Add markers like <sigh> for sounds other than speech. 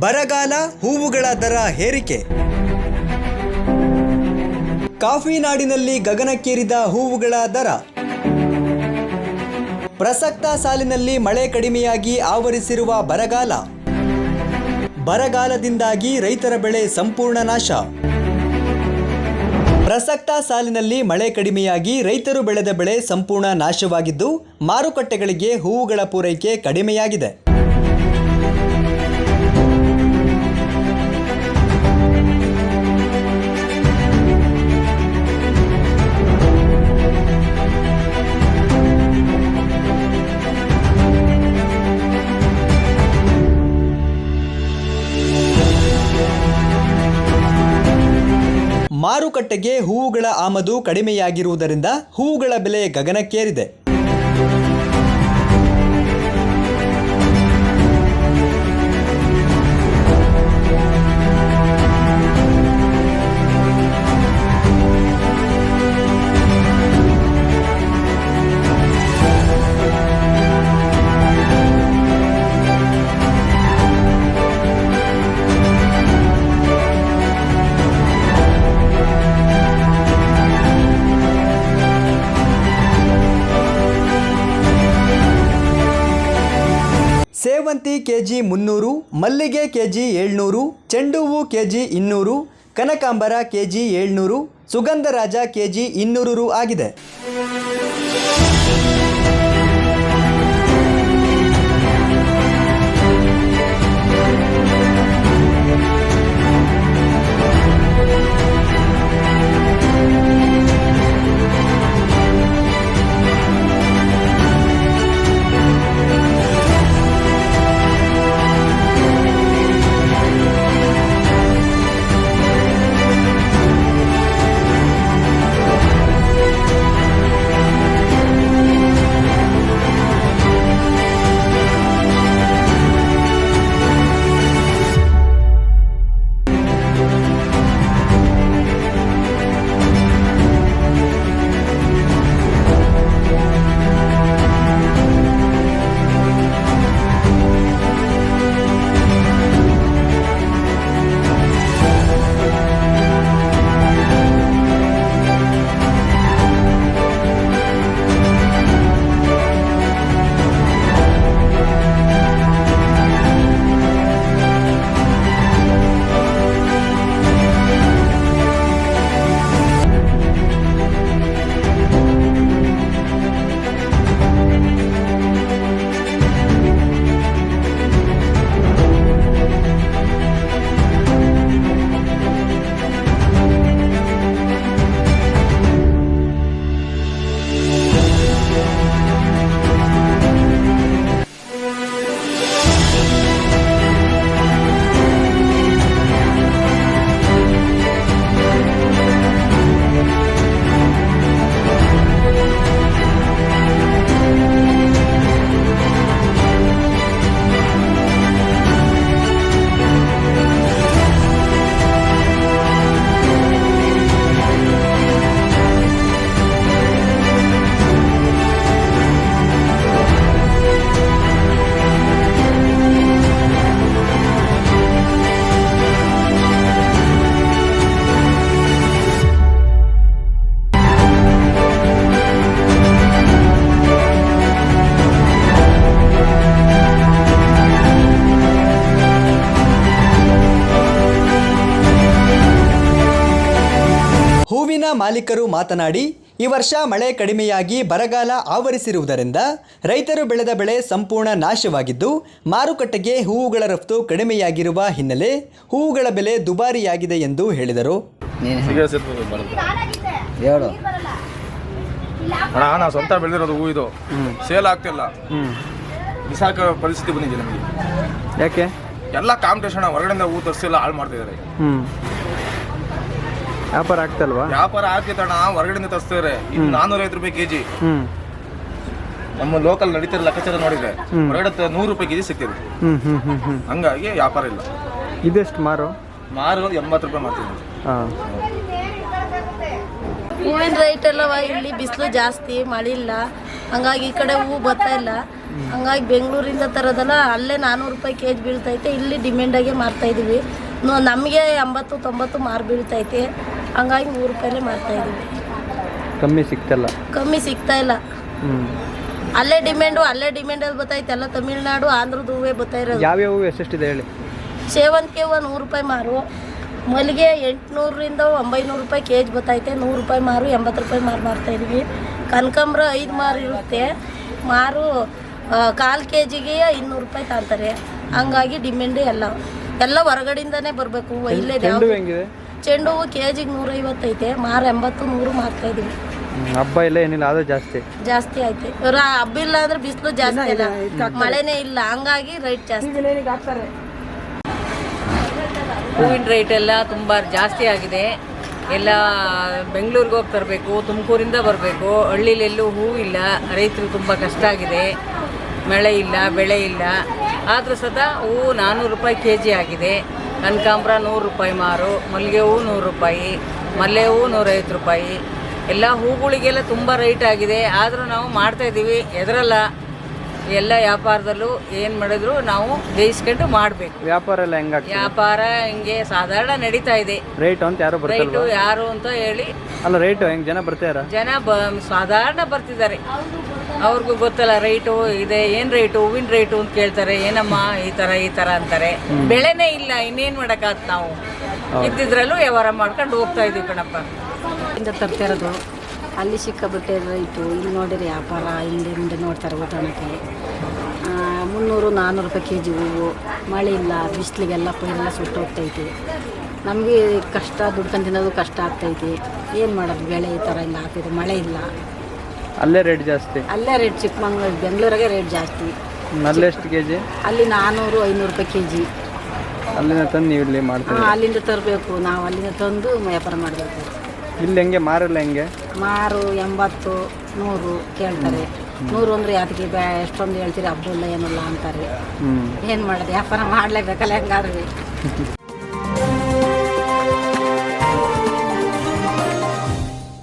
ಬರಗಾಲ ಹೂವುಗಳ ದರ ಹೇರಿಕೆ ಕಾಫಿ ನಾಡಿನಲ್ಲಿ ಗಗನಕ್ಕೇರಿದ ಹೂವುಗಳ ದರ. ಪ್ರಸಕ್ತ ಸಾಲಿನಲ್ಲಿ ಮಳೆ ಕಡಿಮೆಯಾಗಿ ಆವರಿಸಿರುವ ಬರಗಾಲ. ಬರಗಾಲದಿಂದಾಗಿ ರೈತರ ಬೆಳೆ ಸಂಪೂರ್ಣ ನಾಶ. ಪ್ರಸಕ್ತ ಸಾಲಿನಲ್ಲಿ ಮಳೆ ಕಡಿಮೆಯಾಗಿ ರೈತರು ಬೆಳೆದ ಬೆಳೆ ಸಂಪೂರ್ಣ ನಾಶವಾಗಿದ್ದು ಮಾರುಕಟ್ಟೆಗಳಿಗೆ ಹೂವುಗಳ ಪೂರೈಕೆ ಕಡಿಮೆಯಾಗಿದೆ. ಮಾರುಕಟ್ಟೆಗೆ ಹೂವುಗಳ ಆಮದು ಕಡಿಮೆಯಾಗಿರುವುದರಿಂದ ಹೂವುಗಳ ಬೆಲೆ ಗಗನಕ್ಕೇರಿದೆ. ಸೇವಂತಿ ಕೆಜಿ ಮುನ್ನೂರು, ಮಲ್ಲಿಗೆ ಕೆ ಜಿ ಏಳ್ನೂರು ಚೆಂಡು ಹೂವು ಕೆಜಿ ಇನ್ನೂರು, ಕನಕಾಂಬರ ಕೆ ಜಿ ಏಳ್ನೂರು, ಸುಗಂಧರಾಜ ಕೆ ಜಿ ಇನ್ನೂರು ಆಗಿದೆ. ಮಾಲೀಕರು ಮಾತನಾಡಿ ಈ ವರ್ಷ ಮಳೆ ಕಡಿಮೆಯಾಗಿ ಬರಗಾಲ ಆವರಿಸಿರುವುದರಿಂದ ರೈತರು ಬೆಳೆದ ಬೆಳೆ ಸಂಪೂರ್ಣ ನಾಶವಾಗಿದ್ದು ಮಾರುಕಟ್ಟೆಗೆ ಹೂವುಗಳ ರಫ್ತು ಕಡಿಮೆಯಾಗಿರುವ ಹಿನ್ನೆಲೆ ಹೂವುಗಳ ಬೆಲೆ ದುಬಾರಿಯಾಗಿದೆ ಎಂದು ಹೇಳಿದರು. ಅಣ್ಣ ಸ್ವಂತ ಬೆಳೆದಿರೋದು ಹೂ ಇದು. ಸೇಲ್ ಆಗ್ತಿಲ್ಲ. ಬಿಸಾಕ ಪರಿಸ್ಥಿತಿ ಬಂದಿದೆ ನಮಗೆ. ಯಾಕೆ? ಎಲ್ಲ ಕಾಂಪಿಟೇಷನ್ ಹೊರಗಡೆಯಿಂದ ಹೂ ತರಿಸಿಲ್ಲ ಹಾಳು ಮಾಡ್ತಿದ್ದಾರೆ. ವ್ಯಾಪಾರ ಆಗ್ತಲ್ವಾ? ವ್ಯಾಪಾರ ಆಗ್ತಿತ್ತಣ್ಣ ಹೊರಗಡೆಯಿಂದ ತರಿಸ್ತಿದ್ದಾರೆ ಇದು ನಾನ್ನೂರೈವತ್ತು ರೂಪಾಯಿ ಕೆಜಿ. ಹ್ಞೂ ನಮ್ಮ ಲೋಕಲ್ ನಡೀತಿರೋ ಲೆಕ್ಕಾಚಾರ ನೋಡಿದ್ರೆ. ಹೊರಗಡೆ ನೂರು ರೂಪಾಯಿ ಕೆಜಿ ಸಿಗ್ತಿದೆ. ಹ್ಞೂ ಹ್ಞೂ ಹ್ಞೂ ಹ್ಞೂ ಹಂಗಾಗಿ ವ್ಯಾಪಾರ ಇಲ್ಲ. ಇದೆಷ್ಟು ಮಾರು? ಮಾರು ಎಂಬತ್ತು ರೂಪಾಯಿ ಮಾಡ್ತೀವಿ ಹಾಂ. ಹೂವಿನ ರೇಟ್ ಎಲ್ಲವ ಇಲ್ಲಿ ಬಿಸಿಲು ಜಾಸ್ತಿ ಮಳೆ ಇಲ್ಲ. ಹಂಗಾಗಿ ಈ ಕಡೆ ಹೂವು ಬರ್ತಾ ಇಲ್ಲ. ಹಂಗಾಗಿ ಬೆಂಗಳೂರಿಂದ ತರೋದಲ್ಲ ಅಲ್ಲೇ ನಾನ್ನೂರು ರೂಪಾಯಿ ಕೆ ಜಿ ಬೀಳ್ತೈತೆ. ಇಲ್ಲಿ ಡಿಮ್ಯಾಂಡಾಗೆ ಮಾರ್ತಾ ಇದೀವಿ. ನು- ನಮಗೆ ಎಂಬತ್ತು ತೊಂಬತ್ತು ಮಾರು ಬೀಳ್ತೈತೆ. ಹಂಗಾಗಿ ನೂರು ರೂಪಾಯಲ್ಲೇ ಮಾರ್ತಾ ಇದ್ದೀವಿ ಕಮ್ಮಿ ಸಿಗ್ತಲ್ಲ. ಕಮ್ಮಿ ಸಿಗ್ತಾ ಇಲ್ಲ. ಅಲ್ಲೇ ಡಿಮ್ಯಾಂಡು ಅಲ್ಲೇ ಡಿಮ್ಯಾಂಡಲ್ಲಿ ಬರ್ತೈತೆ ಎಲ್ಲ ತಮಿಳ್ನಾಡು ಆಂಧ್ರದ ಹೂವೇ ಬರ್ತಾ ಇರೋದು. ಯಾವ್ಯಾವ ಹೂವು ಎಷ್ಟೆಷ್ಟಿದೆ ಹೇಳಿ? ಸೇವಂತಿಗೆ ಹೂವು ನೂರು ರೂಪಾಯಿ ಮಾರು. ಮಲ್ಲಿಗೆ ಎಂಟುನೂರರಿಂದ ಒಂಬೈನೂರು ರೂಪಾಯಿ ಕೆ ಜಿ ಬರ್ತೈತೆ ನೂರು ರೂಪಾಯಿ ಮಾರು ಎಂಬತ್ತು ರೂಪಾಯಿ ಮಾರು ಮಾರ್ತಾ ಇದೀವಿ. ಕನಕಾಂಬ್ರ ಐದು ಮಾರು ಇರುತ್ತೆ. ಮಾರು ಕಾಲು ಕೆ ಜಿಗೆ ಇನ್ನೂರು ರೂಪಾಯಿ ತಾಂತಾರೆ. ಹಂಗಾಗಿ ಡಿಮ್ಯಾಂಡು ಎಲ್ಲ. ಎಲ್ಲ ಹೊರಗಡೆಯಿಂದಾನೇ ಬರಬೇಕು. ಇಲ್ಲೇ ಚೆಂಡು ಹೂವು ಹೆಂಗಿದೆ? ಚೆಂಡು ಹೂವು ಕೆ ಜಿಗೆ ನೂರೈವತ್ತೈತೆ ಮಾರು ಎಂಬತ್ತು ನೂರು ಮಾರ್ತಾ ಇದೀವಿ ಹಬ್ಬ ಇಲ್ಲ ಏನಿಲ್ಲ ಅದು ಜಾಸ್ತಿ. ಜಾಸ್ತಿ ಐತೆ ಇವ್ರ ಹಬ್ಬ ಇಲ್ಲ ಅಂದ್ರೆ ಬಿಸಿಲು ಜಾಸ್ತಿ ಇಲ್ಲ ಮಳೆನೇ ಇಲ್ಲ. ಹಂಗಾಗಿ ರೈಟ್ ಜಾಸ್ತಿ. ಹೂವಿನ ರೇಟ್ ಎಲ್ಲ ತುಂಬ ಜಾಸ್ತಿ ಆಗಿದೆ. ಎಲ್ಲ ಬೆಂಗಳೂರಿಗೆ ಹೋಗಿ ತರಬೇಕು ತುಮಕೂರಿಂದ ಬರಬೇಕು. ಹಳ್ಳಿಲೆಲ್ಲೂ ಹೂವಿಲ್ಲ. ರೈತರು ತುಂಬ ಕಷ್ಟ ಆಗಿದೆ. ಮಳೆ ಇಲ್ಲ ಬೆಳೆ ಇಲ್ಲ. ಆದರೂ ಸತ ಹೂವು ನಾನ್ನೂರು ರೂಪಾಯಿ ಕೆ ಜಿ ಆಗಿದೆ. ಕನಕಾಂಬ್ರ ನೂರು ರೂಪಾಯಿ ಮಾರು ಮಲ್ಲಿಗೆ ಹೂವು ನೂರು ರೂಪಾಯಿ ಮಲ್ಲೆ ಹೂವು ನೂರೈವತ್ತು ರೂಪಾಯಿ. ಎಲ್ಲ ಹೂಗಳಿಗೆಲ್ಲ ತುಂಬ ರೇಟ್ ಆಗಿದೆ. ಆದರೂ ನಾವು ಮಾಡ್ತಾಯಿದ್ದೀವಿ ಎದರಲ್ಲ ಎಲ್ಲ ವ್ಯಾಪಾರದಲ್ಲೂ ಏನು ಮಾಡಿದ್ರು ನಾವು ಜಯಿಸ್ಕೊಂಡು ಮಾಡಬೇಕು. ವ್ಯಾಪಾರ ಎಲ್ಲ ಹೆಂಗ ವ್ಯಾಪಾರ ಹಿಂಗೆ ಸಾಧಾರಣ ನಡೀತಾ ಇದೆ. ರೇಟ್ ಅಂತ ಯಾರು ರೈಟು ಯಾರು ಅಂತ ಹೇಳಿ. ಅಲ್ಲ ರೇಟು ಹೆಂಗ್? ಜನ ಬರ್ತಾರ ಜನ ಬ ಸಾಧಾರಣ ಬರ್ತಿದ್ದಾರೆ. ಅವ್ರಿಗೂ ಗೊತ್ತಲ್ಲ ರೈಟು ಇದೆ ಏನು ರೇಟು? ಹೂವಿನ ರೇಟು ಅಂತ ಕೇಳ್ತಾರೆ ಏನಮ್ಮ ಈ ಥರ ಈ ಥರ ಅಂತಾರೆ. ಬೆಳೆನೇ ಇಲ್ಲ ಇನ್ನೇನು ಮಾಡೋಕ್ಕಾತ್ ನಾವು? ಇದ್ದಿದ್ರಲ್ಲೂ ವ್ಯವಹಾರ ಮಾಡ್ಕೊಂಡು ಹೋಗ್ತಾ ಇದ್ದೀವಿ ಕಣಪ್ಪ. ಇಂದ ತರ್ತಿರೋದು ಅಲ್ಲಿ ಸಿಕ್ಕಾಬಿಟ್ಟೆ ರೈಟು ಇಲ್ಲಿ ನೋಡಿರಿ ವ್ಯಾಪಾರ ಇಲ್ಲಿ ಮುಂದೆ ನೋಡ್ತಾರೆ ಊಟಕ್ಕೆ ಮುನ್ನೂರು ನಾನ್ನೂರು ರೂಪಾಯಿ ಕೆ ಜಿ ಹೂವು ಮಳೆ ಇಲ್ಲ ಬಿಸಿಲಿಗೆಲ್ಲ ಪೈರೆಲ್ಲ ಸುಟ್ಟು ಹೋಗ್ತೈತಿ ನಮಗೆ ಕಷ್ಟ ದುಡ್ಕೊಂಡು ತಿನ್ನೋದು ಕಷ್ಟ ಆಗ್ತೈತಿ. ಏನು ಮಾಡೋದು ಬೆಳೆ ಈ ಥರ ಇಲ್ಲ ಆಗ್ತೈತೆ ಮಳೆ ಇಲ್ಲ. ಅಲ್ಲೇ ರೇಟ್ ಜಾಸ್ತಿ? ಅಲ್ಲೇ ರೇಟ್ ಚಿಕ್ಕಮಂಗ್ಳೂರು ಬೆಂಗಳೂರಿಗೆ ರೇಟ್ ಜಾಸ್ತಿ. ಅಲ್ಲೇ ಎಷ್ಟು ಕೆ ಜಿ ಅಲ್ಲಿ ನಾನ್ನೂರು ಐನೂರು ರೂಪಾಯಿ ಕೆ ಜಿ ಅಲ್ಲಿಂದ ತಂದು ನೀವು ಇಲ್ಲಿ ಮಾಡ್ತೀವಿ ಅಲ್ಲಿಂದ ತರಬೇಕು. ನಾವು ಅಲ್ಲಿಂದ ತಂದು ವ್ಯಾಪಾರ ಮಾಡಬೇಕು. ಇಲ್ಲಿ ಹೆಂಗೆ ಮಾರಲ್ಲ ಹೆಂಗೆ? ಮಾರು ಎಂಬತ್ತು ನೂರು ಕೇಳ್ತಾರೆ. ನೂರು ಅಂದ್ರೆ ಅದಕ್ಕೆ ಬ್ಯಾ ಎಷ್ಟೊಂದು ಹೇಳ್ತೀರಿ ಹಬ್ಬ ಇಲ್ಲ ಏನಿಲ್ಲ ಅಂತಾರೆ. ಏನು ಮಾಡೋದು ವ್ಯಾಪಾರ ಮಾಡಲೇಬೇಕಲ್ಲ ಹೆಂಗಾದ್ರೂ. <laughs>